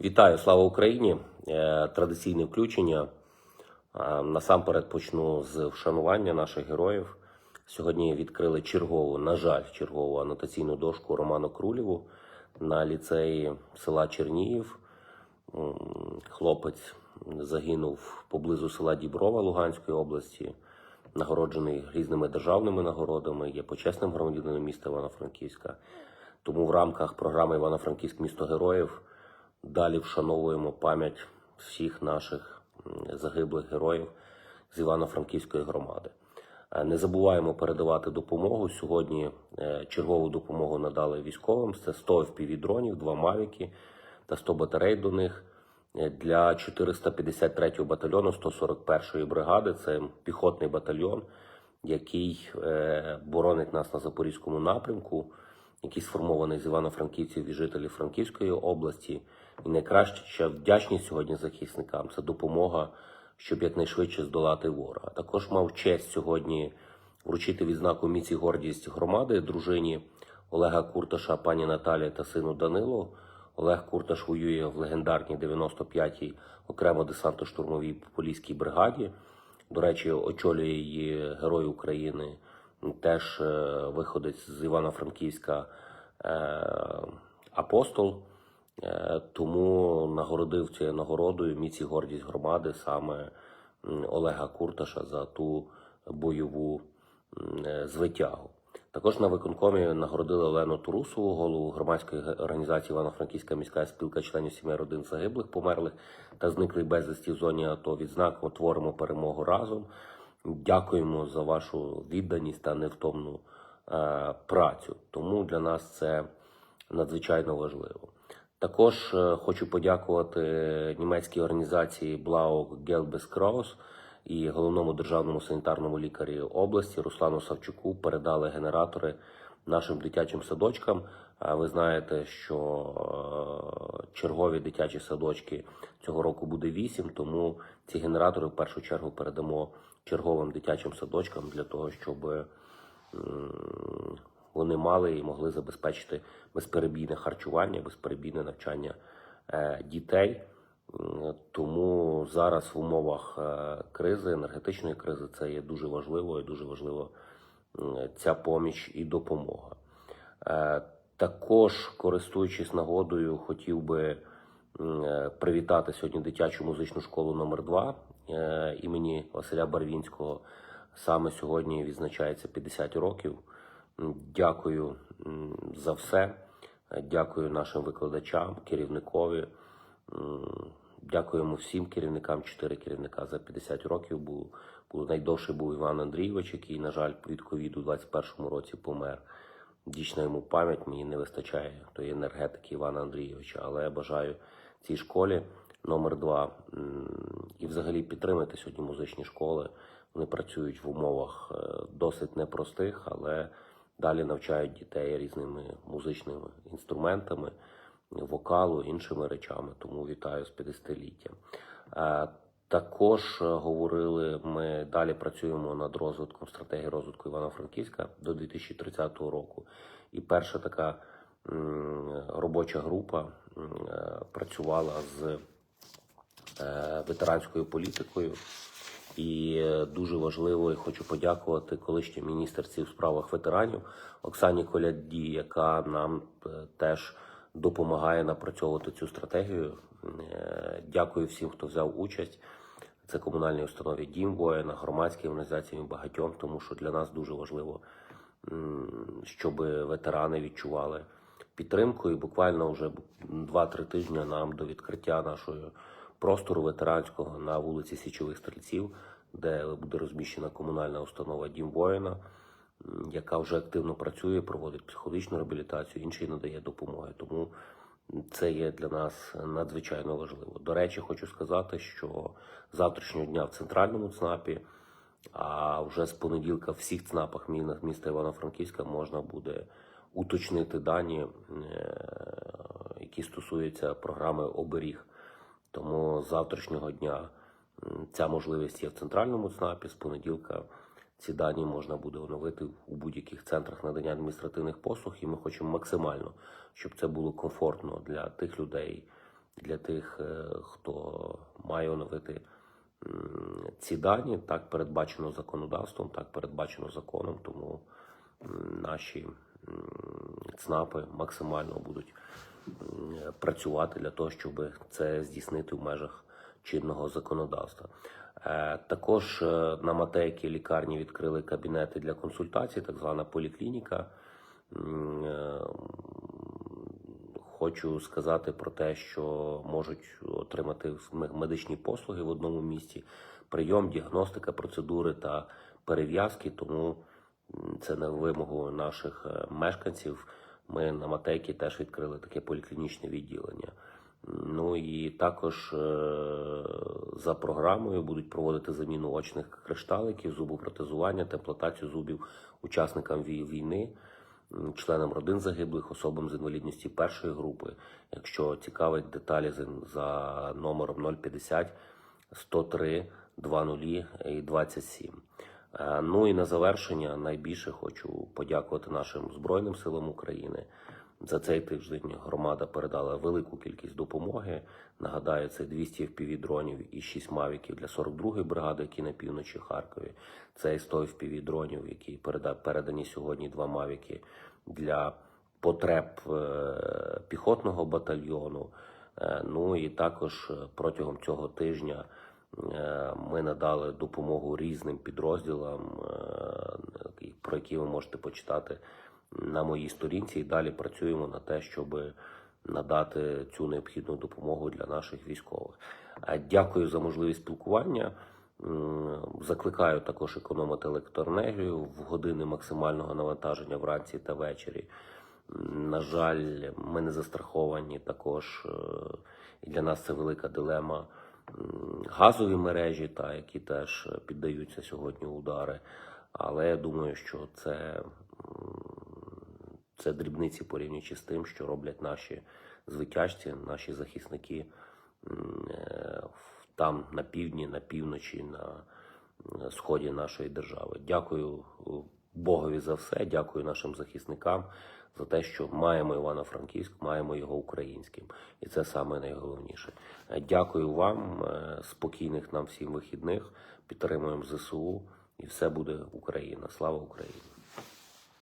Вітаю, слава Україні! Е, Традиційне включення. Е, Насамперед почну з вшанування наших героїв. Сьогодні відкрили чергову, на жаль, чергову анотаційну дошку Роману Крулєву на ліцеї села Чернігів. Хлопець загинув поблизу села Діброва Луганської області, нагороджений різними державними нагородами, є почесним громадянином міста Івано-Франківська. Тому в рамках програми Івано-Франківськ місто героїв далі вшановуємо пам'ять всіх наших загиблих героїв з Івано-Франківської громади. Е, Не забуваємо передавати допомогу. Сьогодні е, чергову допомогу надали військовим. Це 100 FPV-дронів, 2 мавіки та 100 батарей до них е, для 453-го батальйону 141-ї бригади. Це піхотний батальйон, який боронить нас на Запорізькому напрямку, який сформований з івано-франківців і жителів Франківської області. І найкраща вдячність сьогодні захисникам це допомога, щоб якнайшвидше здолати ворога. Також мав честь сьогодні вручити відзнаку міці гордість громади дружині Олега Курташа, пані Наталі та сину Данилу. Олег Курташ воює в легендарній 95-й окремо десантно-штурмовій поліській бригаді. До речі, очолює її герой України, теж е, виходець з Івано-Франківська е, апостол. Е, Тому нагородив цією нагородою міць і гордість громади саме Олега Курташа за ту бойову звитягу. Також на виконкомі нагородили Олену Турусову, голову громадської організації Івано-Франківська міська спілка членів сімей родин загиблих, померлих та зниклих безвісті в зоні АТО. Відзнаком творимо перемогу разом. Дякуємо за вашу відданість та невтомну е, працю. Тому для нас це надзвичайно важливо. Також е, хочу подякувати німецькій організації Blau Gelbes Kraus і головному державному санітарному лікарі області Руслану Савчуку передали генератори нашим дитячим садочкам. А ви знаєте, що е, чергові дитячі садочки цього року буде вісім, тому ці генератори в першу чергу передамо черговим дитячим садочкам для того, щоб вони мали і могли забезпечити безперебійне харчування, безперебійне навчання е, дітей. Тому зараз в умовах е, кризи, енергетичної кризи, це є дуже важливо і дуже важливо ця поміч і допомога. Е, Також, користуючись нагодою, хотів би привітати сьогодні дитячу музичну школу номер 2 імені Василя Барвінського. Саме сьогодні відзначається 50 років. Дякую за все. Е, Дякую нашим викладачам, керівникові. Дякуємо всім керівникам, чотири керівника за 50 років. Був найдовший був Іван Андрійович, який, на жаль, від ковіду у 21-му році помер. Дійсно йому пам'ять мені не вистачає тої енергетики Івана Андрійовича, але я бажаю цій школі номер 2 і взагалі підтримати сьогодні музичні школи. Вони працюють в умовах е, досить непростих, але далі навчають дітей різними музичними інструментами, вокалу, іншими речами. Тому вітаю з 50-літтям. Е, Також е, говорили, ми далі працюємо над розвитком стратегії розвитку Івано-Франківська до 2030 року. І перша така робоча група працювала з ветеранською політикою. І е, дуже важливо, і хочу подякувати колишній міністерці у справах ветеранів Оксані Коляді, яка нам е, теж допомагає напрацьовувати цю стратегію. Е, Дякую всім, хто взяв участь. Це комунальні установі Дім воїна, громадські організації багатьом, тому що для нас дуже важливо, щоб ветерани відчували підтримку. І буквально вже 2-3 тижні нам до відкриття нашої простору ветеранського на вулиці Січових Стрільців, де буде розміщена комунальна установа Дім воїна, яка вже активно працює, проводить психологічну реабілітацію, інший надає допомоги. Тому це є для нас надзвичайно важливо. До речі, хочу сказати, що завтрашнього дня в центральному ЦНАПі, а вже з понеділка в всіх ЦНАПах мі- міста Івано-Франківська можна буде уточнити дані, е, які стосуються програми оберіг. Тому з завтрашнього дня ця можливість є в центральному ЦНАПі. З понеділка ці дані можна буде оновити у будь-яких центрах надання адміністративних послуг, і ми хочемо максимально, щоб це було комфортно для тих людей, для тих, е, хто має оновити ці дані. Так передбачено законодавством, так передбачено законом. Тому наші ЦНАПи максимально будуть працювати для того, щоб це здійснити в межах чинного законодавства. Е, Також е, на Матейки лікарні відкрили кабінети для консультацій, так звана поліклініка. Е, Хочу сказати про те, що можуть отримати медичні послуги в одному місці, прийом, діагностика, процедури та перев'язки. Тому це на вимогу наших мешканців. Ми на Матейки теж відкрили таке поліклінічне відділення. Ну і також е, за програмою будуть проводити заміну очних кришталиків, зубопротезування, темплатацію зубів учасникам війни, членам родин загиблих, особам з інвалідністю першої групи. Якщо цікавить деталі за- номером 050 103 20 і 27. Е, Ну і на завершення найбільше хочу подякувати нашим Збройним силам України. За цей тиждень громада передала велику кількість допомоги. Нагадаю, це 200 FPV-дронів і 6 мавіків для 42-ї бригади, які на півночі Харкові. Це і 100 FPV-дронів, які переда- передані сьогодні два мавіки для потреб е, піхотного батальйону. Е, Ну і також протягом цього тижня ми надали допомогу різним підрозділам, е, про які ви можете почитати на моїй сторінці. І далі працюємо на те, щоб надати цю необхідну допомогу для наших військових. Е, Дякую за можливість спілкування. Закликаю також економити електроенергію в години максимального навантаження вранці та ввечері. На жаль, ми не застраховані також, е, і для нас це велика дилема. Газові мережі, та, які теж піддаються сьогодні удари. Але я думаю, що це, це дрібниці порівнюючи з тим, що роблять наші звитяжці, наші захисники е, там на півдні, на півночі, на сході нашої держави. Дякую е, Богові за все. Дякую нашим захисникам за те, що маємо Івано-Франківськ, маємо його українським, і це саме найголовніше. Дякую вам, е, спокійних нам всім вихідних. Підтримуємо ЗСУ, і все буде Україна. Слава Україні!